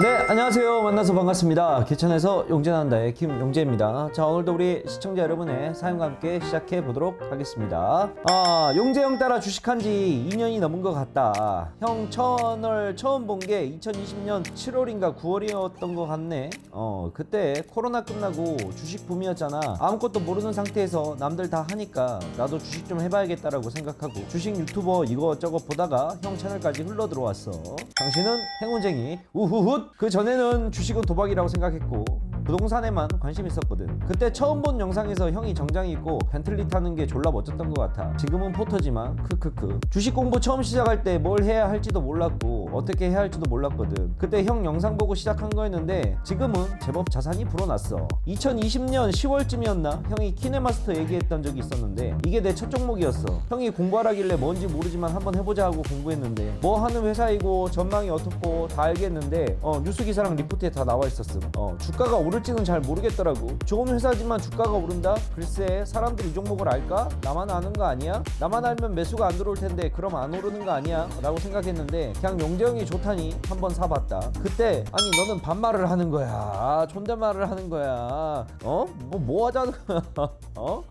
네, 안녕하세요. 만나서 반갑습니다. 개천에서 용재난다의 김용재입니다. 자, 오늘도 우리 시청자 여러분의 사연과 함께 시작해 보도록 하겠습니다. 아, 용재 형 따라 주식한 지 2년이 넘은 것 같다. 형 채널 처음 본 게 2020년 7월인가 9월이었던 것 같네. 어, 그때 코로나 끝나고 주식 붐이었잖아. 아무것도 모르는 상태에서 남들 다 하니까 나도 주식 좀 해봐야겠다라고 생각하고 주식 유튜버 이것저것 보다가 형 채널까지 흘러 들어왔어. 당신은 행운쟁이 우후훗 그 전에는 주식은 도박이라고 생각했고 부동산에만 관심 있었거든. 그때 처음 본 영상에서 형이 정장 입고 벤틀리 타는 게 졸라 멋졌던 것 같아. 지금은 포터지만 크크크. 주식 공부 처음 시작할 때 뭘 해야 할지도 몰랐고 어떻게 해야 할지도 몰랐거든. 그때 형 영상 보고 시작한 거였는데 지금은 제법 자산이 불어났어. 2020년 10월쯤이었나? 형이 키네마스터 얘기했던 적이 있었는데 이게 내 첫 종목이었어. 형이 공부하라길래 뭔지 모르지만 한번 해보자 하고 공부했는데 뭐 하는 회사이고 전망이 어떻고 다 알겠는데 어, 뉴스 기사랑 리포트에 다 나와 있었음. 어, 주가가 오를 지는 잘 모르겠더라고 좋은 회사지만 주가가 오른다? 글쎄 사람들이 이 종목을 알까? 나만 아는 거 아니야? 나만 알면 매수가 안 들어올 텐데 그럼 안 오르는 거 아니야? 라고 생각했는데 그냥 용재형이 좋다니 한번 사봤다 그때 아니 너는 반말을 하는 거야 존댓말을 하는 거야 어? 뭐, 뭐 하자는 거야 어?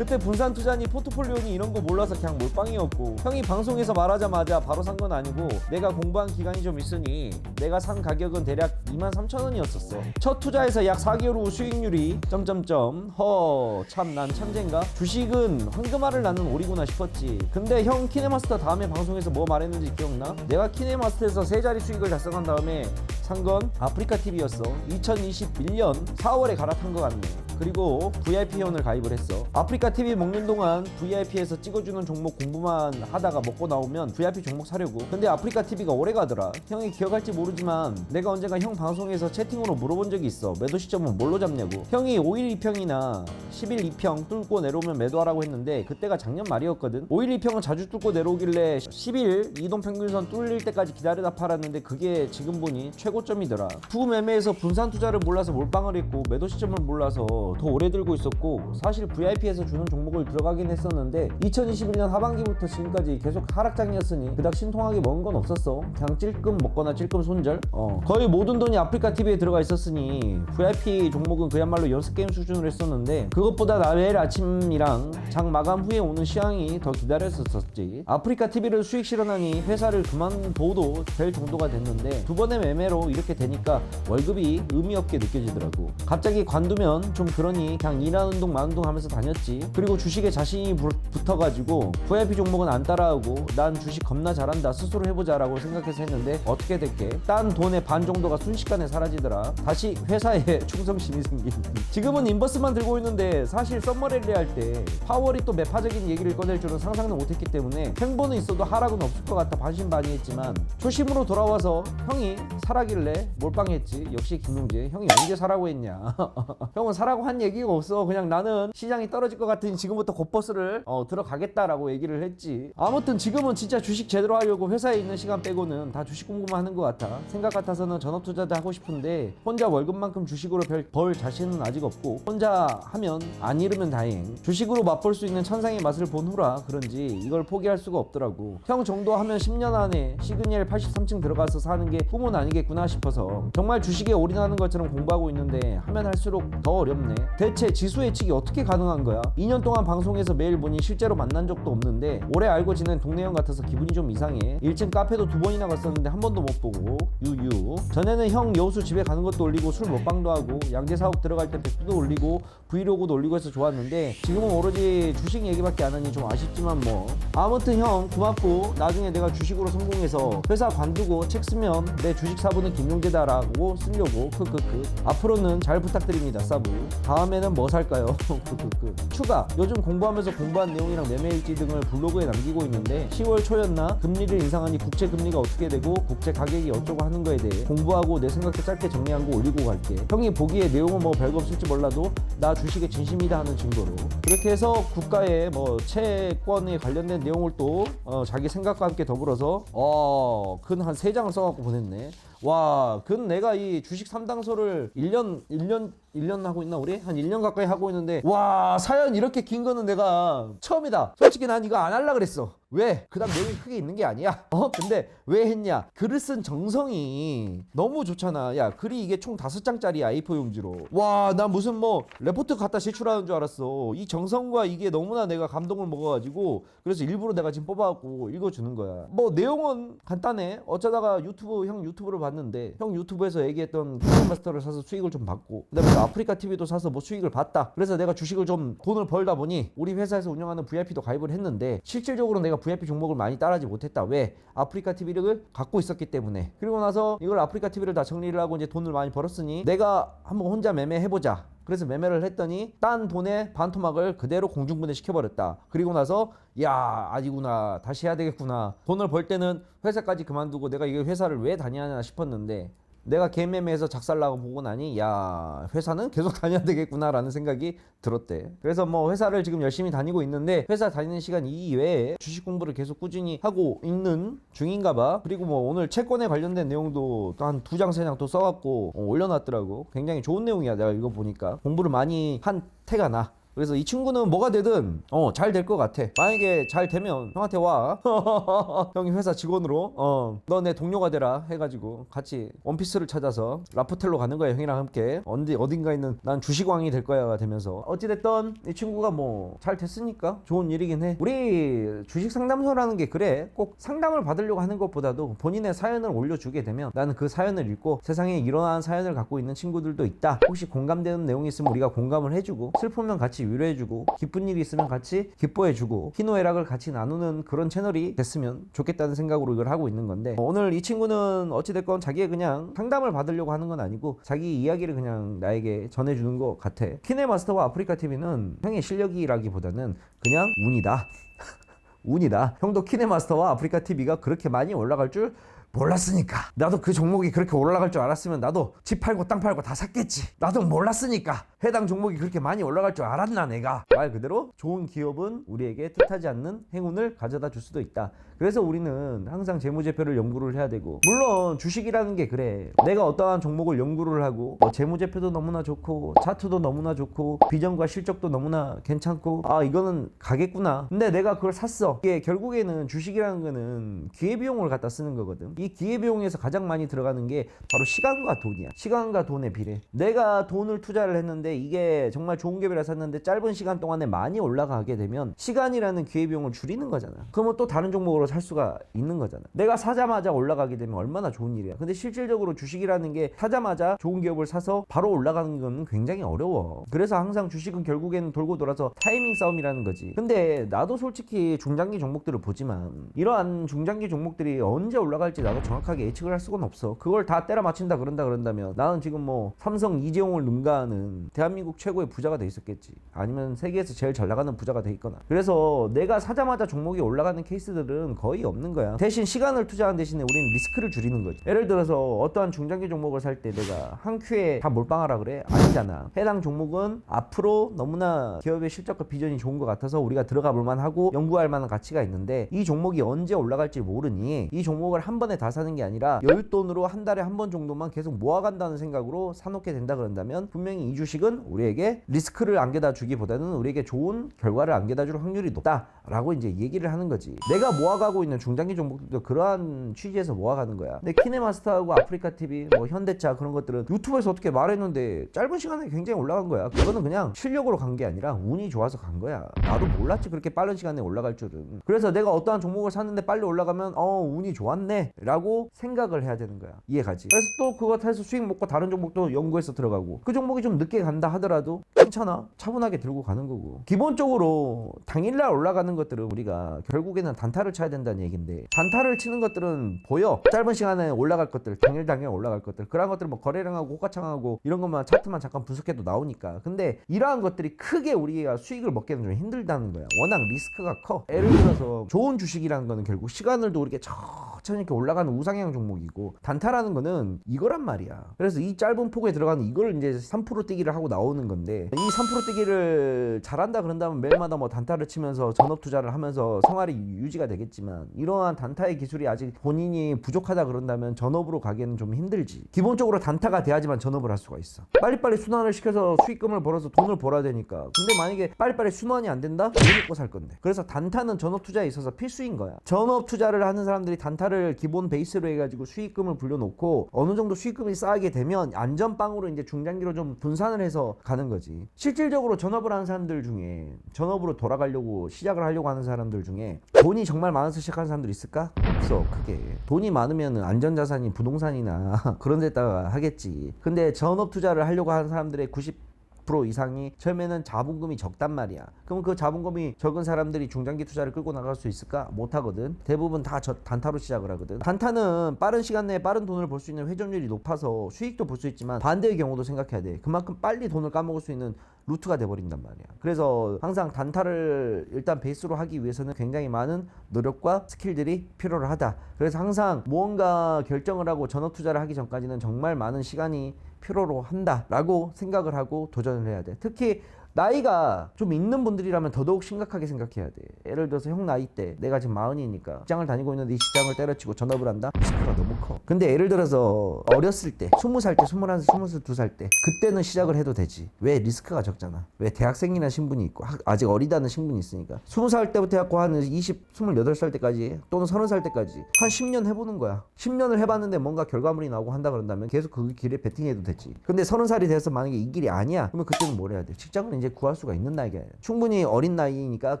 그때 분산 투자니 포트폴리오니 이런 거 몰라서 그냥 몰빵이었고 형이 방송에서 말하자마자 바로 산 건 아니고 내가 공부한 기간이 좀 있으니 내가 산 가격은 대략 2만 3천 원이었었어. 첫 투자에서 약 4개월 후 수익률이 점점점 허 참 난 천재인가? 주식은 황금알을 낳는 오리구나 싶었지. 근데 형 키네마스터 다음에 방송에서 뭐 말했는지 기억나? 내가 키네마스터에서 세 자리 수익을 달성한 다음에 산 건 아프리카 TV였어. 2021년 4월에 갈아탄 것 같네 그리고 VIP 회원을 가입을 했어. 아프리카 TV 먹는 동안 VIP에서 찍어주는 종목 공부만 하다가 먹고 나오면 VIP 종목 사려고. 근데 아프리카 TV가 오래 가더라. 형이 기억할지 모르지만 내가 언젠가 형 방송에서 채팅으로 물어본 적이 있어. 매도 시점은 뭘로 잡냐고. 형이 5일 2평이나 10일 2평 뚫고 내려오면 매도하라고 했는데 그때가 작년 말이었거든. 5일 2평은 자주 뚫고 내려오길래 10일 이동 평균선 뚫릴 때까지 기다리다 팔았는데 그게 지금 보니 최고점이더라. 두 매매에서 분산 투자를 몰라서 몰빵을 했고 매도 시점을 몰라서 더 오래 들고 있었고 사실 VIP에서 주는 종목을 들어가긴 했었는데 2021년 하반기부터 지금까지 계속 하락장이었으니 그닥 신통하게 먹은 건 없었어. 그냥 찔끔 먹거나 찔끔 손절? 어. 거의 모든 돈이 아프리카 TV에 들어가 있었으니 VIP 종목은 그야말로 연습 게임 수준으로 했었는데 그것보다 나 내일 아침이랑 장 마감 후에 오는 시황이 더 기다렸었지. 아프리카 TV를 수익 실현하니 회사를 그만둬도 될 정도가 됐는데 두 번의 매매로 이렇게 되니까 월급이 의미 없게 느껴지더라고. 갑자기 관두면 좀 그러니 그냥 일하는 동 마는 동 하면서 다녔지. 그리고 주식에 자신이 부- 붙어가지고 VIP 종목은 안 따라하고 난 주식 겁나 잘한다 스스로 해보자 라고 생각해서 했는데 어떻게 됐게? 딴 돈의 반 정도가 순식간에 사라지더라. 다시 회사에 충성심이 생긴. 지금은 인버스만 들고 있는데 사실 썸머랠리 할 때 파월이 또 매파적인 얘기를 꺼낼 줄은 상상도 못했기 때문에 횡보는 있어도 하락은 없을 것 같아 반신반의했지만 초심으로 돌아와서 형이 사라길래 몰빵했지. 역시 김용재 형이 언제 사라고 했냐? 형은 사라고 한 얘기가 없어. 그냥 나는 시장이 떨어질 것 같으니 지금부터 곧버스를 어, 들어가겠다라고 얘기를 했지. 아무튼 지금은 진짜 주식 제대로 하려고 회사에 있는 시간 빼고는 다 주식 공부만 하는 것 같아. 생각 같아서는 전업 투자도 하고 싶은데 혼자 월급만큼 주식으로 별, 벌 자신은 아직 없고 혼자 하면 안 잃으면 다행. 주식으로 맛볼 수 있는 천상의 맛을 본 후라 그런지 이걸 포기할 수가 없더라고. 형 정도 하면 10년 안에 시그니엘 83층 들어가서 사는 게 꿈은 아니겠구나 싶어서 정말 주식에 올인하는 것처럼 공부하고 있는데 하면 할수록 더 어렵네 대체 지수 예측이 어떻게 가능한 거야? 2년 동안 방송에서 매일 보니 실제로 만난 적도 없는데 오래 알고 지낸 동네 형 같아서 기분이 좀 이상해. 1층 카페도 두 번이나 갔었는데 한 번도 못 보고. 유유. 전에는 형 여수 집에 가는 것도 올리고 술 먹방도 하고 양재 사옥 들어갈 때 백두도 올리고 브이로그도 올리고 해서 좋았는데 지금은 오로지 주식 얘기밖에 안 하니 좀 아쉽지만 뭐. 아무튼 형 고맙고 나중에 내가 주식으로 성공해서 회사 관두고 책 쓰면 내 주식 사부는 김용재다라고 쓰려고. 크크크. 앞으로는 잘 부탁드립니다 사부 다음에는 뭐 살까요? 크크크 추가. 요즘 공부하면서 공부한 내용이랑 매매일지 등을 블로그에 남기고 있는데 10월 초였나? 금리를 인상하니 국채 금리가 어떻게 되고 국채 가격이 어쩌고 하는 거에 대해 공부하고 내 생각도 짧게 정리한 거 올리고 갈게. 형이 보기에 내용은 뭐 별거 없을지 몰라도 나 주식에 진심이다 하는 증거로. 그렇게 해서 국가의 뭐 채권에 관련된 내용을 또 어, 자기 생각과 함께 더불어서 어근 한세 장을 써갖고 보냈네 와, 근 내가 이 주식 3당소를 1년, 1년, 1년 하고 있나, 우리? 한 1년 가까이 하고 있는데, 와, 사연 이렇게 긴 거는 내가 처음이다. 솔직히 난 이거 안 할라 그랬어. 왜? 그 다음 내용이 크게 있는 게 아니야. 어? 근데 왜 했냐? 글을 쓴 정성이 너무 좋잖아. 야, 글이 이게 총 다섯 장짜리야 A4 용지로. 와, 나 무슨 뭐 레포트 갖다 제출하는 줄 알았어. 이 정성과 이게 너무나 내가 감동을 먹어가지고 그래서 일부러 내가 지금 뽑아갖고 읽어주는 거야. 뭐 내용은 간단해. 어쩌다가 유튜브 형 유튜브를 봤는데 형 유튜브에서 얘기했던 마스터를 사서 수익을 좀 받고 그다음에 또 아프리카 TV도 사서 뭐 수익을 봤다. 그래서 내가 주식을 좀 돈을 벌다 보니 우리 회사에서 운영하는 VIP도 가입을 했는데 실질적으로 내가 VIP 종목을 많이 따라하지 못했다. 왜? 아프리카 TV를 갖고 있었기 때문에. 그리고 나서 이걸 아프리카 TV를 다 정리를 하고 이제 돈을 많이 벌었으니 내가 한번 혼자 매매해보자. 그래서 매매를 했더니 딴 돈의 반토막을 그대로 공중분해 시켜버렸다. 그리고 나서 야 아니구나 다시 해야 되겠구나. 돈을 벌 때는 회사까지 그만두고 내가 이게 회사를 왜 다니냐 싶었는데 내가 개인 매매에서 작살나고 보고 나니 야 회사는 계속 다녀야 되겠구나라는 생각이 들었대. 그래서 뭐 회사를 지금 열심히 다니고 있는데 회사 다니는 시간 이외에 주식 공부를 계속 꾸준히 하고 있는 중인가 봐. 그리고 뭐 오늘 채권에 관련된 내용도 또 한 두 장 세 장 또 써갖고 어, 올려놨더라고. 굉장히 좋은 내용이야. 내가 이거 보니까 공부를 많이 한 태가 나. 그래서 이 친구는 뭐가 되든 어 잘 될 것 같아. 만약에 잘 되면 형한테 와. 형이 회사 직원으로 어 너 내 동료가 되라 해가지고 같이 원피스를 찾아서 라프텔로 가는 거야 형이랑 함께 어디 어딘가 있는 난 주식왕이 될 거야가 되면서 어찌 됐던 이 친구가 뭐 잘 됐으니까 좋은 일이긴 해. 우리 주식 상담소라는 게 그래. 꼭 상담을 받으려고 하는 것보다도 본인의 사연을 올려주게 되면 나는 그 사연을 읽고 세상에 이러한 사연을 갖고 있는 친구들도 있다. 혹시 공감되는 내용이 있으면 우리가 공감을 해주고 슬프면 같이 위로해주고 기쁜 일이 있으면 같이 기뻐해주고 희노애락을 같이 나누는 그런 채널이 됐으면 좋겠다는 생각으로 이걸 하고 있는 건데 어, 오늘 이 친구는 어찌됐건 자기의 그냥 상담을 받으려고 하는 건 아니고 자기 이야기를 그냥 나에게 전해주는 것 같아. 키네마스터와 아프리카 TV는 형의 실력이라기보다는 그냥 운이다. 운이다. 형도 키네마스터와 아프리카 TV가 그렇게 많이 올라갈 줄 몰랐으니까. 나도 그 종목이 그렇게 올라갈 줄 알았으면 나도 집 팔고 땅 팔고 다 샀겠지. 나도 몰랐으니까. 해당 종목이 그렇게 많이 올라갈 줄 알았나 내가. 말 그대로 좋은 기업은 우리에게 뜻하지 않는 행운을 가져다 줄 수도 있다. 그래서 우리는 항상 재무제표를 연구를 해야 되고. 물론 주식이라는 게 그래. 내가 어떠한 종목을 연구를 하고 뭐 재무제표도 너무나 좋고 차트도 너무나 좋고 비전과 실적도 너무나 괜찮고 아 이거는 가겠구나. 근데 내가 그걸 샀어. 이게 결국에는 주식이라는 거는 기회비용을 갖다 쓰는 거거든 이 기회비용에서 가장 많이 들어가는 게 바로 시간과 돈이야. 시간과 돈의 비례. 내가 돈을 투자를 했는데 이게 정말 좋은 기업이라 샀는데 짧은 시간 동안에 많이 올라가게 되면 시간이라는 기회비용을 줄이는 거잖아. 그러면 또 다른 종목으로 살 수가 있는 거잖아. 내가 사자마자 올라가게 되면 얼마나 좋은 일이야. 근데 실질적으로 주식이라는 게 사자마자 좋은 기업을 사서 바로 올라가는 건 굉장히 어려워. 그래서 항상 주식은 결국에는 돌고 돌아서 타이밍 싸움이라는 거지. 근데 나도 솔직히 중장기 종목들을 보지만 이러한 중장기 종목들이 언제 올라갈지 나도 정확하게 예측을 할 수는 없어. 그걸 다 때려 맞춘다 그런다 그런다면 나는 지금 뭐 삼성 이재용을 능가하는 대한민국 최고의 부자가 돼 있었겠지. 아니면 세계에서 제일 잘 나가는 부자가 돼 있거나. 그래서 내가 사자마자 종목이 올라가는 케이스들은 거의 없는 거야. 대신 시간을 투자한 대신에 우리는 리스크를 줄이는 거지. 예를 들어서 어떠한 중장기 종목을 살 때 내가 한 큐에 다 몰빵하라 그래? 아니잖아. 해당 종목은 앞으로 너무나 기업의 실적과 비전이 좋은 것 같아서 우리가 들어가 볼 만하고 연구할 만한 가치가 있는데 이 종목이 언제 올라갈지 모르니 이 종목을 한 번에 다 사는 게 아니라 여윳돈으로 한 달에 한 번 정도만 계속 모아간다는 생각으로 사놓게 된다 그런다면 분명히 이 주식은 우리에게 리스크를 안겨다 주기보다는 우리에게 좋은 결과를 안겨다 줄 확률이 높다라고 이제 얘기를 하는 거지. 내가 모아가고 있는 중장기 종목들도 그러한 취지에서 모아가는 거야. 근데 키네마스터하고 아프리카 TV 뭐 현대차 그런 것들은 유튜브에서 어떻게 말했는데 짧은 시간에 굉장히 올라간 거야. 그거는 그냥 실력으로 간 게 아니라 운이 좋아서 간 거야. 나도 몰랐지 그렇게 빠른 시간에 올라갈 줄은. 그래서 내가 어떠한 종목을 샀는데 빨리 올라가면 어 운이 좋았네 라고 생각을 해야 되는 거야. 이해가지? 그래서 또 그거 해서 수익 먹고 다른 종목도 연구해서 들어가고 그 종목이 좀 늦게 간다 하더라도 괜찮아. 차분하게 들고 가는 거고. 기본적으로 당일날 올라가는 것들은 우리가 결국에는 단타를 쳐야 된다는 얘기인데 단타를 치는 것들은 보여. 짧은 시간에 올라갈 것들 당일 당일 올라갈 것들. 그런 것들 뭐 거래량하고 호가창하고 이런 것만 차트만 잠깐 분석해도 나오니까. 근데 이러한 것들이 크게 우리가 수익을 먹기는 좀 힘들다는 거야. 워낙 리스크가 커. 예를 들어서 좋은 주식이라는 거는 결국 시간을 도 이렇게 천천히 이렇게 올라가는 올라가는 우상향 종목이고 단타라는 거는 이거란 말이야. 그래서 이 짧은 폭에 들어가는 이걸 이제 3% 뛰기를 하고 나오는 건데 이 3% 뛰기를 잘한다 그런다면 매일마다 뭐 단타를 치면서 전업 투자를 하면서 생활이 유지가 되겠지만 이러한 단타의 기술이 아직 본인이 부족하다 그런다면 전업으로 가기에는 좀 힘들지. 기본적으로 단타가 돼야지만 전업을 할 수가 있어. 빨리빨리 순환을 시켜서 수익금을 벌어서 돈을 벌어야 되니까. 근데 만약에 빨리빨리 순환이 안 된다? 뭐 먹고 살 건데. 그래서 단타는 전업 투자에 있어서 필수인 거야. 전업 투자를 하는 사람들이 단타를 기본 베이스로 해가지고 수익금을 불려놓고 어느 정도 수익금이 쌓이게 되면 안전빵으로 이제 중장기로 좀 분산을 해서 가는 거지. 실질적으로 전업을 하는 사람들 중에 전업으로 돌아가려고 시작을 하려고 하는 사람들 중에 돈이 정말 많아서 시작하는 사람들 있을까? 없어 크게 돈이 많으면 안전자산이 부동산이나 그런 데다가 하겠지 근데 전업 투자를 하려고 하는 사람들의 90 10% 이상이 처음에는 자본금이 적단 말이야. 그럼 그 자본금이 적은 사람들이 중장기 투자를 끌고 나갈 수 있을까? 못 하거든. 대부분 다 저 단타로 시작을 하거든. 단타는 빠른 시간 내에 빠른 돈을 벌 수 있는 회전율이 높아서 수익도 볼 수 있지만 반대의 경우도 생각해야 돼. 그만큼 빨리 돈을 까먹을 수 있는 루트가 돼버린단 말이야. 그래서 항상 단타를 일단 베이스로 하기 위해서는 굉장히 많은 노력과 스킬들이 필요로 하다. 그래서 항상 무언가 결정을 하고 전업 투자를 하기 전까지는 정말 많은 시간이 필요로 한다라고 생각을 하고 도전을 해야 돼. 특히 나이가 좀 있는 분들이라면 더더욱 심각하게 생각해야 돼. 예를 들어서 형 나이 때 내가 지금 마흔이니까 직장을 다니고 있는데 이 직장을 때려치고 전업을 한다? 리스크가 너무 커. 근데 예를 들어서 어렸을 때, 스무 살 때, 스물한 살, 스물두 살 때, 그때는 시작을 해도 되지. 왜 리스크가 적잖아. 왜 대학생이나 신분이 있고 학- 아직 어리다는 신분이 있으니까. 스무 살 때부터 해갖고 한 20, 스물여덟 살 때까지 또는 서른 살 때까지 한 10년 해보는 거야. 10년을 해봤는데 뭔가 결과물이 나오고 한다 그런다면 계속 그 길에 베팅해도 되지. 근데 서른 살이 돼서 만약에 이 길이 아니야. 그러면 그때는 뭘 해야 돼? 직장은 이제 구할 수가 있는 나이가 충분히 어린 나이니까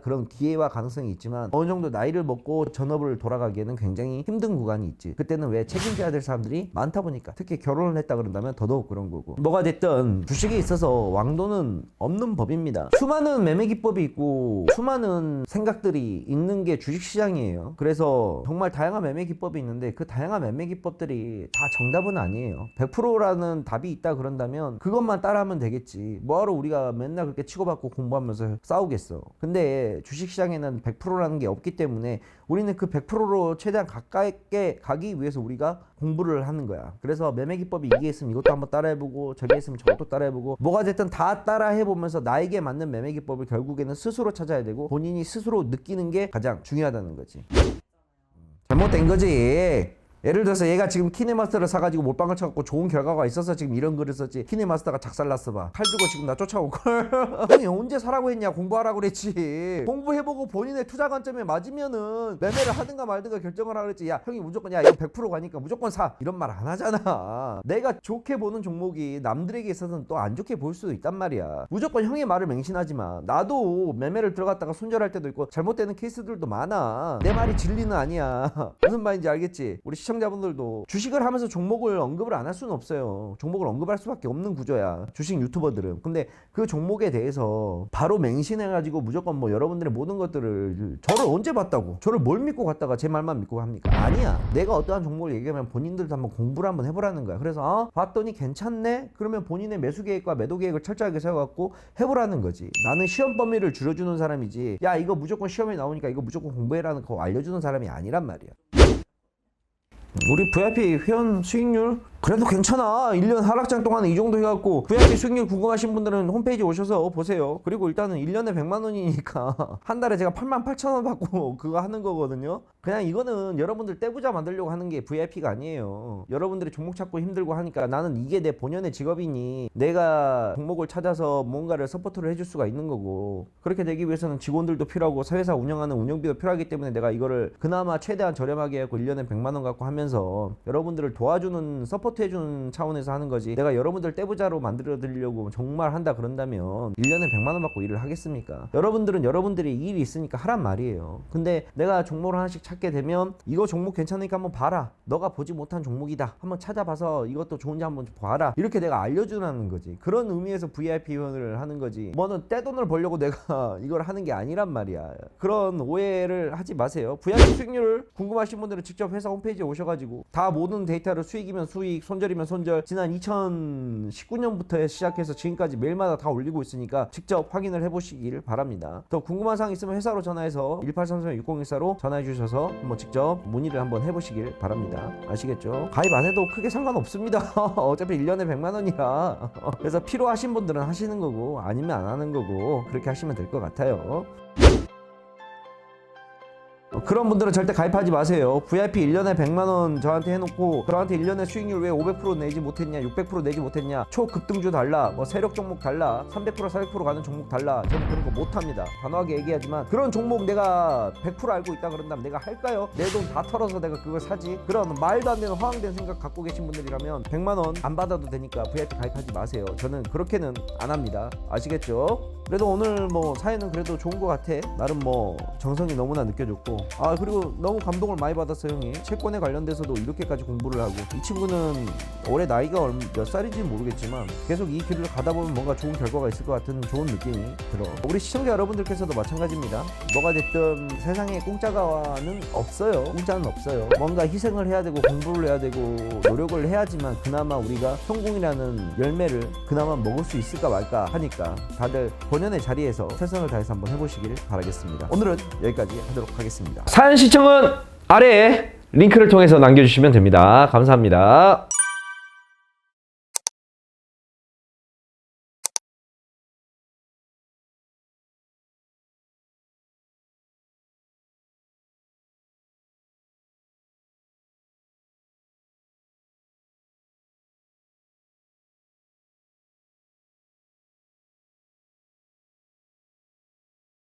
그런 기회와 가능성이 있지만 어느 정도 나이를 먹고 전업을 돌아가기에는 굉장히 힘든 구간이 있지. 그때는 왜 책임져야 될 사람들이 많다 보니까 특히 결혼을 했다 그런다면 더더욱 그런 거고. 뭐가 됐든 주식에 있어서 왕도는 없는 법입니다. 수많은 매매 기법이 있고 수많은 생각들이 있는 게 주식 시장이에요. 그래서 정말 다양한 매매 기법이 있는데 그 다양한 매매 기법들이 다 정답은 아니에요. 100%라는 답이 있다 그런다면 그것만 따라하면 되겠지. 뭐하러 우리가 맨날 그렇게 치고받고 공부하면서 싸우겠어. 근데 주식시장에는 100%라는 게 없기 때문에 우리는 그 100%로 최대한 가깝게 가기 위해서 우리가 공부를 하는 거야. 그래서 매매 기법이 이게 있으면 이것도 한번 따라해보고 저게 있으면 저것도 따라해보고 뭐가 됐든 다 따라해보면서 나에게 맞는 매매 기법을 결국에는 스스로 찾아야 되고 본인이 스스로 느끼는 게 가장 중요하다는 거지. 잘못된 거지. 예를 들어서 얘가 지금 키네마스터를 사가지고 몰빵을 쳐갖고 좋은 결과가 있어서 지금 이런 글을 썼지. 키네마스터가 작살났어 봐칼 주고 지금 나 쫓아오고 형이 언제 사라고 했냐? 공부하라고 그랬지. 공부해보고 본인의 투자 관점에 맞으면은 매매를 하든가 말든가 결정을 하라 그랬지. 야 형이 무조건 야 이거 100% 가니까 무조건 사. 이런 말 안 하잖아. 내가 좋게 보는 종목이 남들에게 있어서는 또 안 좋게 보일 수도 있단 말이야. 무조건 형의 말을 맹신하지만 나도 매매를 들어갔다가 손절할 때도 있고 잘못되는 케이스들도 많아. 내 말이 진리는 아니야. 무슨 말인지 알겠지? 우리 시 청자분들도 주식을 하면서 종목을 언급을 안 할 수는 없어요. 종목을 언급할 수밖에 없는 구조야. 주식 유튜버들은. 근데 그 종목에 대해서 바로 맹신해가지고 무조건 뭐 여러분들의 모든 것들을 저를 언제 봤다고? 저를 뭘 믿고 갔다가 제 말만 믿고 합니까? 아니야. 내가 어떠한 종목을 얘기하면 본인들도 한번 공부를 한번 해보라는 거야. 그래서 어? 봤더니 괜찮네? 그러면 본인의 매수 계획과 매도 계획을 철저하게 세워갖고 해보라는 거지. 나는 시험 범위를 줄여주는 사람이지. 야 이거 무조건 시험에 나오니까 이거 무조건 공부해라는 거 알려주는 사람이 아니란 말이야. 우리 VIP 회원 수익률 그래도 괜찮아. 1년 하락장 동안 이 정도 해갖고 VIP 수익률 궁금하신 분들은 홈페이지 오셔서 보세요. 그리고 일단은 1년에 100만 원이니까 한 달에 제가 8만 8천 원 받고 그거 하는 거거든요. 그냥 이거는 여러분들 떼부자 만들려고 하는 게 VIP가 아니에요. 여러분들이 종목 찾고 힘들고 하니까 나는 이게 내 본연의 직업이니 내가 종목을 찾아서 뭔가를 서포트를 해줄 수가 있는 거고. 그렇게 되기 위해서는 직원들도 필요하고 회사 운영하는 운영비도 필요하기 때문에 내가 이거를 그나마 최대한 저렴하게 하고 1년에 100만 원 갖고 하면서 여러분들을 도와주는 서포트 해주는 차원에서 하는 거지. 내가 여러분들 떼부자로 만들어 드리려고 정말 한다 그런다면 1년에 100만 원 받고 일을 하겠습니까? 여러분들은 여러분들이 일이 있으니까 하란 말이에요. 근데 내가 종목을 하나씩 찾게 되면 이거 종목 괜찮으니까 한번 봐라. 너가 보지 못한 종목이다. 한번 찾아봐서 이것도 좋은지 한번 봐라. 이렇게 내가 알려주라는 거지. 그런 의미에서 VIP 회원을 하는 거지. 뭐는 떼돈을 벌려고 내가 이걸 하는 게 아니란 말이야. 그런 오해를 하지 마세요. VIP 수익률 궁금하신 분들은 직접 회사 홈페이지에 오셔가지고 다 모든 데이터를 수익이면 수익 수익 손절이면 손절 지난 2019년부터 시작해서 지금까지 매일마다 다 올리고 있으니까 직접 확인을 해보시길 바랍니다. 더 궁금한 사항 있으면 회사로 전화해서 1833-6014로 전화해 주셔서 한번 직접 문의를 한번 해보시길 바랍니다. 아시겠죠? 가입 안 해도 크게 상관없습니다. 어차피 1년에 100만 원이라 그래서 필요하신 분들은 하시는 거고 아니면 안 하는 거고 그렇게 하시면 될 것 같아요. 어, 그런 분들은 절대 가입하지 마세요. VIP 1년에 100만 원 저한테 해놓고 저한테 1년에 수익률 왜 500% 내지 못했냐, 600% 내지 못했냐, 초급등주 달라, 뭐 세력 종목 달라, 300% 400% 가는 종목 달라. 저는 그런 거 못합니다. 단호하게 얘기하지만 그런 종목 내가 100% 알고 있다 그런다면 내가 할까요? 내 돈 다 털어서 내가 그걸 사지? 그런 말도 안 되는 허황된 생각 갖고 계신 분들이라면 100만 원 안 받아도 되니까 VIP 가입하지 마세요. 저는 그렇게는 안 합니다. 아시겠죠? 그래도 오늘 뭐 사연은 그래도 좋은 것 같아. 나름 뭐 정성이 너무나 느껴졌고 아 그리고 너무 감동을 많이 받았어 형이 채권에 관련돼서도 이렇게까지 공부를 하고 이 친구는 올해 나이가 얼- 몇 살인지 는 모르겠지만 계속 이 길을 가다 보면 뭔가 좋은 결과가 있을 것 같은 좋은 느낌이 들어. 우리 시청자 여러분들께서도 마찬가지입니다. 뭐가 됐든 세상에 공짜가는 없어요. 공짜는 없어요. 뭔가 희생을 해야 되고 공부를 해야 되고 노력을 해야지만 그나마 우리가 성공이라는 열매를 그나마 먹을 수 있을까 말까 하니까 다들 본연의 자리에서 최선을 다해서 한번 해보시길 바라겠습니다. 오늘은 여기까지 하도록 하겠습니다. 사연 시청은 아래에 링크를 통해서 남겨주시면 됩니다. 감사합니다.